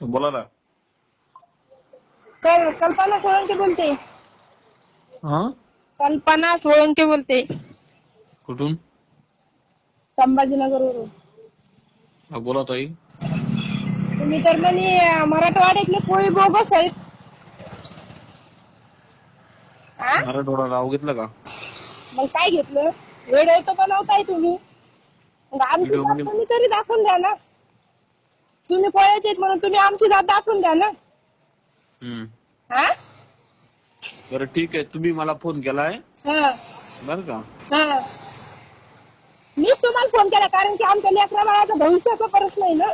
बोला ना. कल- कल्पना सोळंके बोलते. हा? कल्पना सोळंके बोलते. कुठून? संभाजीनगरवरून. हा बोला ताई. तुम्ही तर म्हणे अं, मराठवाड्यातले कोळी बोगस आहेत. हा? मराठवाडा नाव घेतलं का? मग काय घेतलं? व्हिडिओ तर बनवताय तुम्ही. मग आमची Video जात म्हणजे- तुम्ही तरी दाखवून द्या ना. तुम्ही आहेत म्हणून तुम्ही आमची जात दाखवून द्या ना. हम्म. हा? बरं ठीक आहे. तुम्ही मला फोन केलाय? हा. बरं का? हा. मीच तुम्हाला फोन केला कारण की आमच्या लेकरा बाळाचं भविष्याचा प्रश्न आहे ना.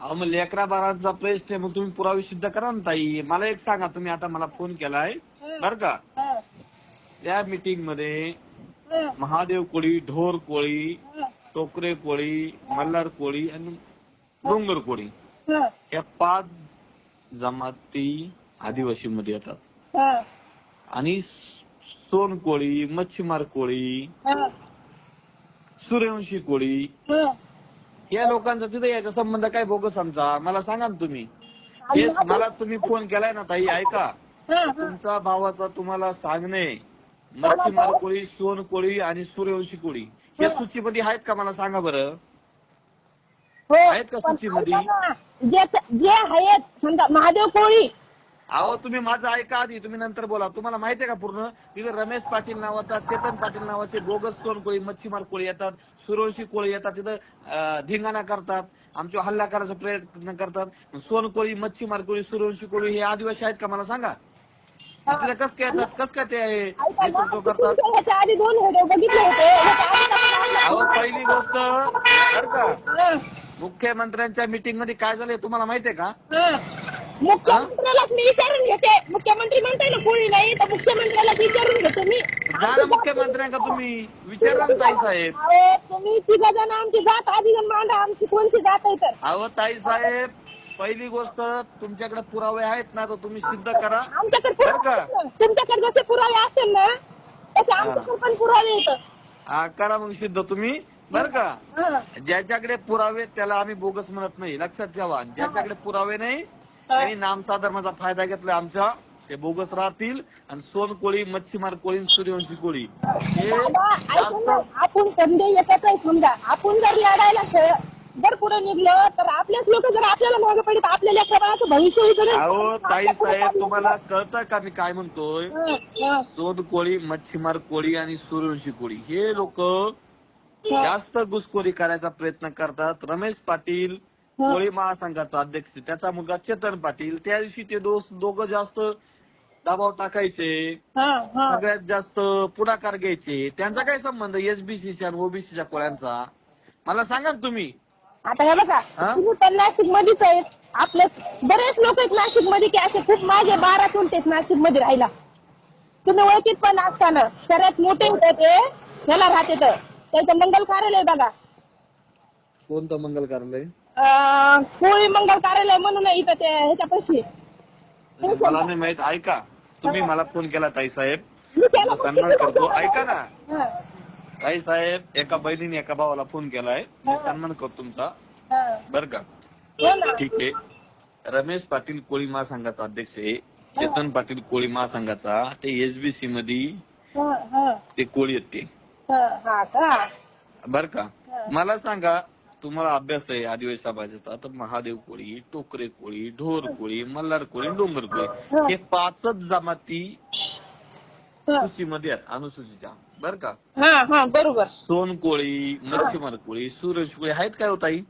अहो मग लेकरा बाराचा प्रश्न आहे. मग तुम्ही पुरावे सिद्ध करा ना ताई. मला एक सांगा तुम्ही आता मला फोन केलाय. बरं का? हा, त्या मीटिंगमध्ये हा, महादेव कोळी ढोर कोळी हा, टोकरे कोळी मल्हार कोळी आणि डोंगर कोळी. या पाच जमाती आदिवासी मध्ये येतात आणि सोन कोळी मच्छीमार कोळी सूर्यवंशी कोळी. या लोकांचा तिथे याचा संबंध काय बोगस आमचा? मला सांगा ना तुम्ही. मला तुम्ही फोन केलाय ना ताई ऐका. तुमचा भावाचा तुम्हाला सांगणे. मच्छीमार कोळी सोन कोळी आणि सूर्यवंशी कोळी. या सूचीमध्ये आहेत का मला सांगा बरं? हो आहेत का पण सूचीमध्ये? ऐका ना, जे जे आहेत समजा महादेव कोळी. अहो तुम्ही माझं ऐका आधी तुम्ही नंतर बोला. तुम्हाला माहिती आहे का पूर्ण? तिथे रमेश पाटील नावाचा चेतन पाटील नावाचे बोगस सोन कोळी मच्छीमार कोळी येतात सूर्यवंशी कोळी येतात तिथं अं, धिंगाणा करतात आमच्यावर हल्ला करायचा प्रयत्न करतात. सोन कोळी मच्छीमार कोळी सूर्यवंशी कोळी हे आदिवासी आहेत का? मला सांगा. तिथे कस काय येतात? कस काय ते ऐका ना, नेतृत्व करतात? तुमच्या ह्याच्या आधी दोन व्हिडिओ बघितले होते. ह्याच्या आधी आपण अहो. पहिली गोष्ट बर का. हा, मुख्यमंत्र्यांच्या मीटिंगमध्ये काय झालंय तुम्हाला माहितीये का? हा. मुख्यमंत्र्यालाच मी विचारून घेते. मुख्यमंत्री म्हणताय ना कोळी नाही तर मुख्यमंत्र्याला विचारून घेते मी. जा ना मुख्यमंत्र्यांका तुम्ही? विचारा ना ताई साहेब. तुम्ही तिघ जण आमची जात आधी मांडा आमची कोणची जात आहे तर. अहो ताई साहेब पहिली गोष्ट तुमच्याकडे पुरावे आहेत ना तर तुम्ही सिद्ध करा. आमच्याकडे बरं का? पुरावे तुमच्याकडे जसे पुरावे असतील ना तसे आमच्याकडे पण पुरावे येतात हा, करा मग सिद्ध तुम्ही. बर का. ज्याच्याकडे पुरावे त्याला आम्ही बोगस म्हणत नाही. लक्षात ठेवा. ज्याच्याकडे पुरावे नाही त्यांनी नामसाधर्माचा फायदा घेतला आमच्या ते बोगस राहतील. आणि सोन कोळी मच्छीमार कोळी आणि सूर्यवंशी कोळी. हे आपण संधी येतात आहे समजा. आपण जर लढायला जर पुढे निघलं तर आपल्याच लोक जर आपल्याला मागे पडत आपल्या लेकराचं भविष्य. अहो ताई साहेब. तुम्हाला कळतं का मी काय म्हणतोय? हा, हा, सोद कोळी मच्छीमार कोळी आणि सूर्यवंशी कोळी. हे लोक. जास्त घुसखोरी करायचा प्रयत्न करतात. रमेश पाटील हा. कोळी महासंघाचा अध्यक्ष. त्याचा मुलगा चेतन पाटील. त्या दिवशी ते दोस्त दोघं जास्त दबाव टाकायचे. हा, हा. सगळ्यात जास्त पुढाकार घ्यायचे. त्यांचा काय संबंध? एसबीसीच्या आणि ओबीसीच्या कोळ्यांचा? मला सांगा ना तुम्ही. आता हे बघा हा? तुम्ही तर नाशिक मध्येच आहेत. आपले बरेच लोक आहेत नाशिकमध्ये की असे खूप माझे बारा चुलते नाशिकमध्ये राहिला. तुम्ही ओळखीत पण असताना सर्वात मोठे होते ते. ह्याला राहते तर. त्याचं मंगल कार्यालय बघा. कोणतं मंगल कार्यालय? अं, कोळी मंगल कार्यालय म्हणून आहे इथं ते ह्याच्यापाशी. मला नाही माहीत ऐका. तुम्ही मला फोन केला ताई साहेब. मी त्याला तुमचा सन्मान करतो. ऐका ना. हा, ताई साहेब एका बहिणीने एका भावाला फोन केलाय. मी सन्मान करतो तुमचा. हा. बर का? हो ना. ठीक आहे. रमेश पाटील कोळी महासंघाचा अध्यक्ष आहे. चेतन पाटील कोळी महासंघाचा. ते एसबीसी मध्ये हा, हा, ते कोळी आहेत ते. हा, का? बर का. मला सांगा तुम्हाला अभ्यास आहे आदिवासी समाजाचा तर महादेव कोळी टोकरे कोळी ढोर कोळी मल्हार कोळी डोंगर कोळी हे. पाचच जमाती सूचीमध्ये आहेत अनुसूचीच्या. बर का? हा हा बरोबर. सोन कोळी मच्छीमार कोळी सूरज कोळी आहेत काय हो ताई?